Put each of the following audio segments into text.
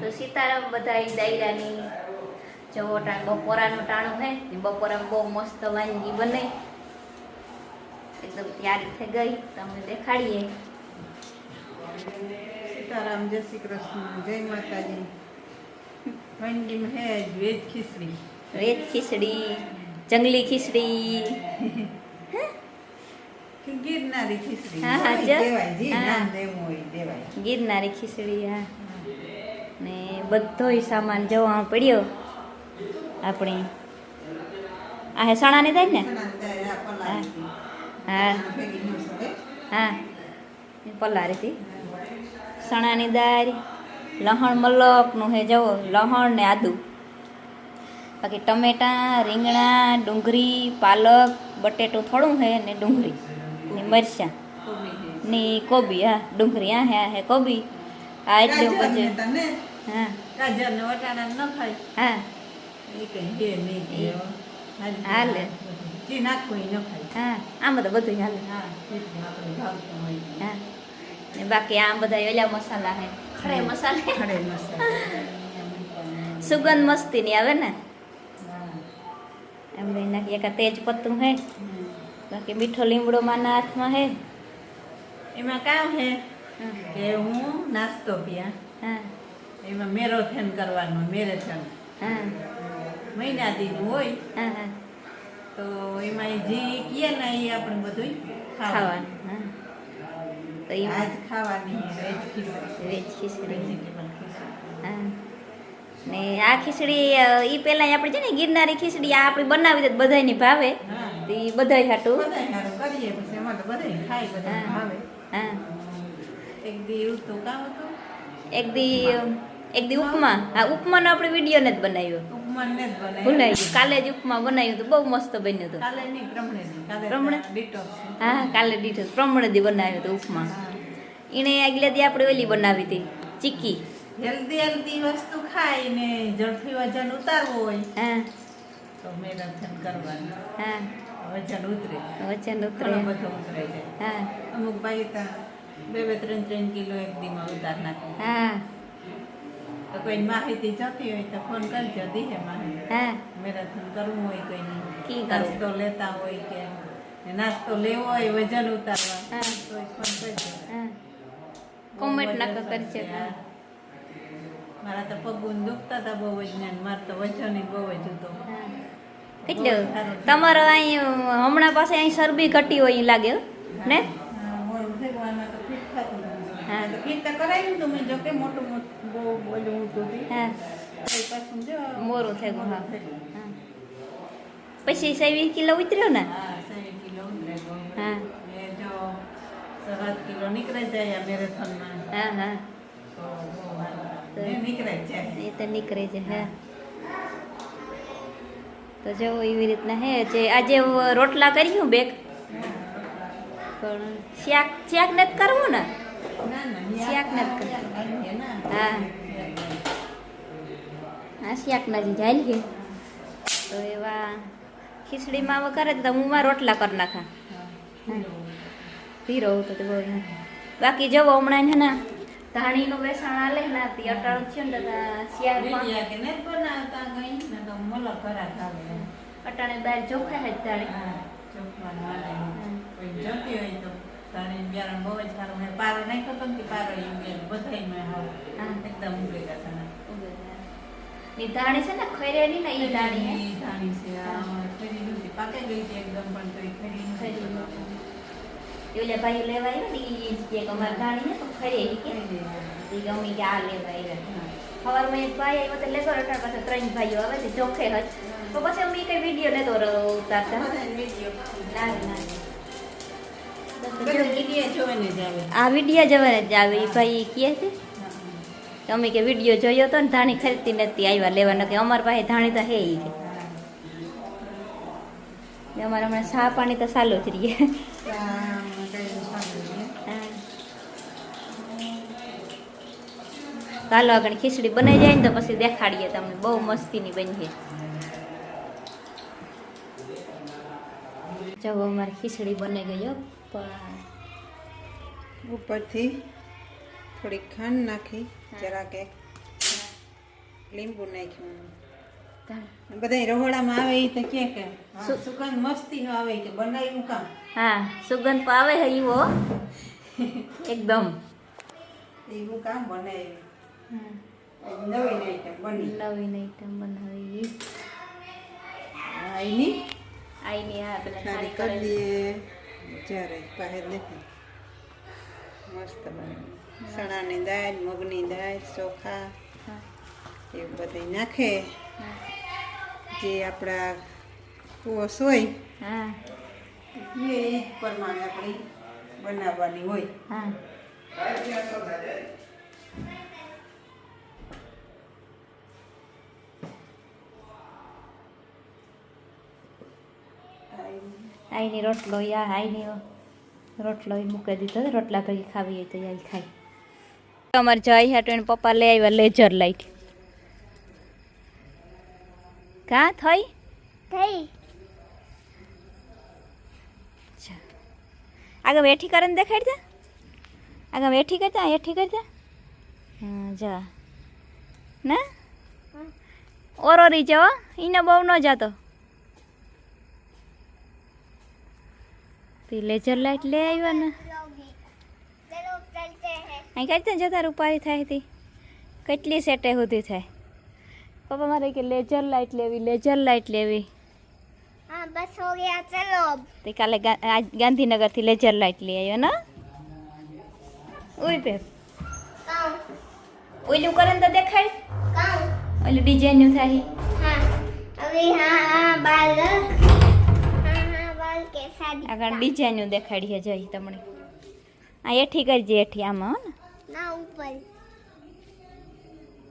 તો સીતારામ બધા દાયરાની જવો ટાણ બપોરાનું ટાણું હે ને બપોરામાં બહુ મસ્ત વાનગી બને. એકદમ તૈયારી થઈ ગઈ. તમને દેખાડીએ. સીતારામ જય શ્રી કૃષ્ણ જય માતાજી. વાનગીમાં હે વેજ ખીચડી. વેજ ખીચડી જંગલી ખીચડી. ગિરનારી ખીચડી. હા, હા, ગિરનારી ખીચડી હા. બધોય સામાન જવા પડ્યો. આપણે આ હે સણાની થાય ને. હા. હા. એ પલાળીથી. સણાની દાળ લહણ મલકનું હે જવો લહણ ને આદુ. બાકી ટમેટા રીંગણા ડુંગળી પાલક બટેટું થોડું હે ને ડુંગળી ને મરચાં ની કોબી હા ડુંગળી હા હે કોબી. આ એટલું પછી હા. ગાજર ને વટાણા ન ખાય. હા. એ હે નહીં એ. હાલે. જી નાખવું એ ન ખાય. હા આમાં તો બધું હાલે. હા હા. ને બાકી આ બધા ઓલા મસાલા હે. ખડે મસાલે ખડે મસાલા. સુગંધ મસ્તી ની આવે ને? એમ લઈ નાખીએ. કે તેજ પત્તું હે. બાકી મીઠો લીમડો માના હાથમાં હે. એમાં કામ હે કે હું નાસ્તો પીયા. હા. એમાં મેરોથેન કરવાનું મેરેથોન હા. મહિના દીનું હોય તો એમાં જે કીએ ને એ આપણે બધું ખાવાનું. તો આજ એમાં ખાવાની વેજ ખીચડી. વેજ ખીચડી. હા. ને આ ખીચડી એ પહેલાં આપણે છે ને ગિરનારી ખીચડી આ આપણે બનાવી દે બધાયને ભાવે. તો એ બધાય હાટું. કરીએ પછી એમાં તો ખાય બધા ભાવે. હા. એક દી એવું તો કામ હતું. એક દી એક દી ઉપમા. હા ઉપમાનો આપણે વીડિયો ને જ બનાવ્યો. ને. ભૂલાઈ ગયું. કાલે જ ઉપમા બનાવ્યું હતું. બહુ મસ્ત બન્યું હતું. હા કાલે દીઠો પ્રમણે દી બનાવ્યું હતું ઉપમા. એણે આગલે દી આપણે ઓલી બનાવી હતી. ચીક્કી હેલ્ધી હેલ્ધી વસ્તુ ખાઈને ઝડપી વજન ઉતારવું હોય. હા. તો મેરાથન કરવાનું. હા. વજન ઉતરે. વચન ઉતરે. હા. અમુક ભાઈ બે બે ત્રણ ત્રણ કિલો એક દીમાં ઉતાર નાખે. હા. તો કોઈ માહિતી જતી હોય તો ફોન કરજો દીહે માહિતી. હા. મેરાથન કરવું હોય કી કોઈને નાસ્તો લેતા હોય કે નાસ્તો લેવો હોય વજન ઉતારવા. તો ફોન કરજો. કોમેન્ટ નાખો કરજો. મારા તો પગું દુખતા હતા બહુ જ ને મારે તો વજન બહુ જ હતો. કેટલું તમારો અહીં હમણાં પાસે અહીં શરબી ઘટી હોય લાગે ને? હા, તો તો તો કરાવ્યું હતું મેં, જો કે મોટું મોટું બહુ હતું. હા પાછું જો. મોરું થઈ ગયું, હા. પછી સેવી કિલો ઉતર્યો ને? હા, કિલો હા. જો સાત કિલો નીકળે જાય આ મેરેથોનમાં. હા નીકળે જાય. એ તો નીકળે છે હા. તો જો એવી રીતના હે જે આજે રોટલા કર્યું બેક પણ શાક શાક નથી કરવું ને? નથી હા. શાકના જાય છે તો એવા ખીચડીમાં હવે કરે તો હું માં રોટલા કરી નાખા ધીરો તો તે બહુ બાકી જવો હમણાં છે ને ધાણીનું વેસણ આલે ને તે અટાણું ને કે. અટાણે બહાર ચોખા જ ધાણી હા, જોતી હોય તો તારી બહુ જ સારું. પારો નાખ્યો તો ને પારો એ હાવ. હા. એકદમ હતા. ધાણી છે ને ખૈરેની ને એ ધાણી છે. ખરી નહોતી. પાકે ગઈ હતી એકદમ પણ તોય ખરી નહોતી. ખરી. ભાઈ લેવા આવ્યા ને એ કે અમારે ધાણી તો ખરી ઈ કે. ઈ ગમી કે આ લેવા આવ્યા. સવારમાં એક ભાઈ આવ્યો તો લેતો અટાણ પાસે ત્રણ ભાઈઓ આવે છે ચોખે હજ તો પછી અમે કઈ વીડિયો લેતો ઉતારતા બધાય વીડિયો આ વીડિયો જવાને જ આવે ભાઈ કહે છે. અમે કે વીડિયો જોયો તો ને ધાણી ખરીદતી નથી આવ્યા લેવા કે અમારા પાસે ધાણી તો હે કે અમારે હમણાં સા પાણી તો સારું જ રહીએ. ચાલો આગળ ખીચડી બનાવી જાય ને તો પછી દેખાડીએ તમને. બહુ મસ્તીની બની છે. જો અમારી ખીચડી બની ગઈ પણ ઉપરથી થોડીક ખાંડ નાખી. જરાક એક લીંબુ નાખ્યું. બધા રહોડામાં આવે એ તો કે કે સુગંધ મસ્તી આવે કે બનાવ્યું કામ. હા સુગંધ તો આવે હે. ઈવો એકદમ એવું કામ બનાવ્યું. નવીન નવી આઈટમ બની. નવીન આઈટમ બનાવી. આઈની આઈની હા પેલા કરી દઈએ. જ્યારે પાસે નથી મસ્ત બને. ચણાની દાળ, મગની દાળ, ચોખા એવું બધું નાખે. જે આપણા કોસ હોય, એ એ પ્રમાણે આપણે બનાવવાની હોય. આઈની રોટલો, યા આઈની રોટલો મૂકી દીધો રોટલા ભેગી ખાવી હોય તો યા ખાઈ અમારે જઈ હાટો એને પપ્પા લઈ આવ્યા લેજર લાઈટ. કા થઈ? થઈ. અચ્છા. આગળ વેઠી કરીને દેખાડી દે આગળ વેઠી કરતા હેઠી કરતા હા જા. ના? ઓરો જાવ એને બહુ ન જાતો. તે લેઝર લાઇટ લઈ આવ્યો ને? અહીં કેટલી જતા રૂપારી થાય હતી. કેટલી સેટે સુધી થાય. પપ્પા મારે કે લેઝર લાઇટ લેવી લેઝર લાઇટ લેવી. હા બસ હો ગયા તે કાલે ગાંધીનગરથી લેઝર લાઇટ લઈ આવ્યો ને? ઉઈ પે. ઓલું કરે તો દેખાય? ઓલું ડિઝાઇનનું થાય. હા. હવે હા બાલ. हाँ बाल के शादी આગળ ડિઝાઇનનું દેખાડીએ જઈ તમને આ એઠી કરજે એઠી આમાં હો ને ना ऊपर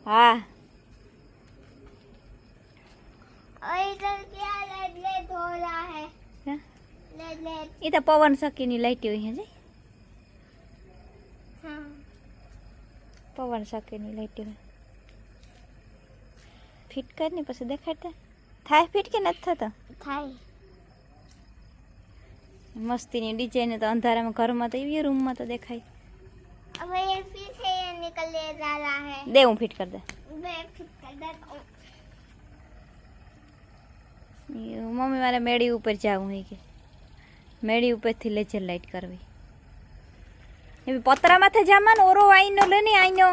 હા और इधर क्या लेट लेट हो रहा है હા. लेट लेट એ તો પવન શકીની લાઈટ હોય હે જઈ हाँ પવન શકીની લાઈટ હોય ફિટ કર મસ્તીની ડિઝાઇન તો અંધારામાં ઘરમાં તો એવી રૂમમાં તો દેખાય अब ये फिर से ये निकलने जा रहा है દે હું ફિટ કરી દે मैं फिट कर देता हूँ એ મમ્મી મારે મેળી ઉપર જવું હોય કે મેળી ઉપરથી લેજર લાઈટ કરવી એવી પતરામાંથી જામાં ને ઓરો આઈનો લે ને આઈનો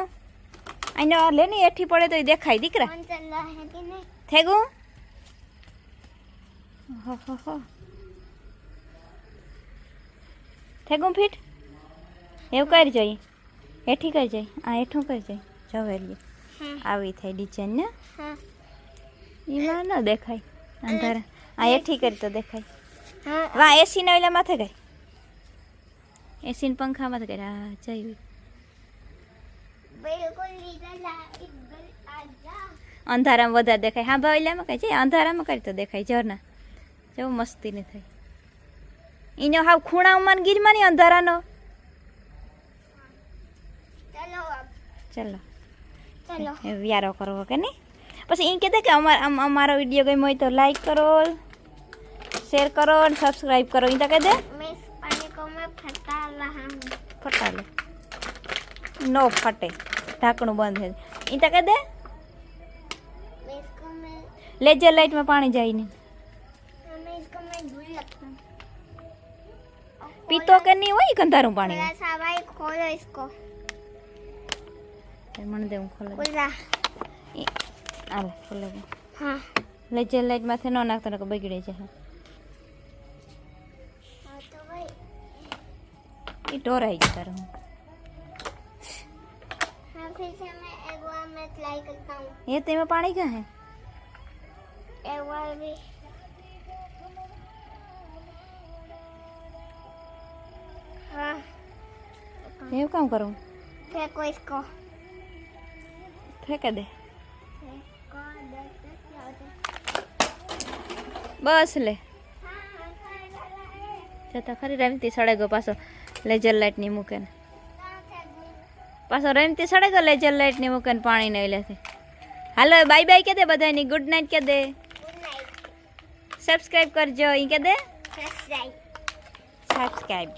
આઈનો લે ને એઠી પડે તો એ દેખાય દીકરા कौन चल रहा है कि नहीं થેગું હો હો હો થેગું ફીટ? એવું કરી જઈ. હેઠી કરી જઈ. આ એઠું કરી જઈ. જવેલી આવી થઈ ડિઝાઇન ને? એમાં ન દેખાય. અંધારા. આ એઠી કરી તો દેખાય. વાહ એસી ના ઓલા માથે ગઈ એસી ને પંખા માથે ગઈ હા જઈ અંધારામાં વધારે દેખાય. હા ભાવ એટલે કઈ છે? અંધારામાં કરી તો દેખાય. ઝરના જેવું મસ્તી નહીં થાય. इन हाव खूणा उमन गिर मानी अंधारा नो। चलो चलो। व्यारो करो के बस इन कहते कि वीडियो गई मई तो लाइक करो शेयर करो सब्सक्राइब करो। इन कहते दे इस पानी को मैं फटा रहा हूँ। फटा ले। नो फटे। ढाकणू बंद है। इन कहते लेजर लाइट में पानी जाए नहीं। हाँ, मैं इसको मैं हूँ। पीतो के नहीं हुआ गंधारू पानी? भाई खोलो इसको। मन दे खोलो खुला अरे खोलो हाँ। ले जे लाइट माथे न तने को बगड़े छे हाँ तो भाई। ई जा रहा हूँ हाँ फिर से मैं एक बार मैं ट्राई करता हूँ। ये तेमे पानी का है? एक बार भी। એવું કામ કરું? ફેંકો ઇસકો. ફેંકા દે. બસ લે. જતા ખરી રમતી સળગો પાછો લેજર લાઇટની મૂકે ને. પાછો રમતી સળગો લેજર લાઇટની મૂકે ને પાણી ને લેથી હાલો બાય બાય કે દે બધાની ગુડ નાઇટ કે દે? સબસ્ક્રાઇબ કરજો અહીં કે દે? Subscribe subscribe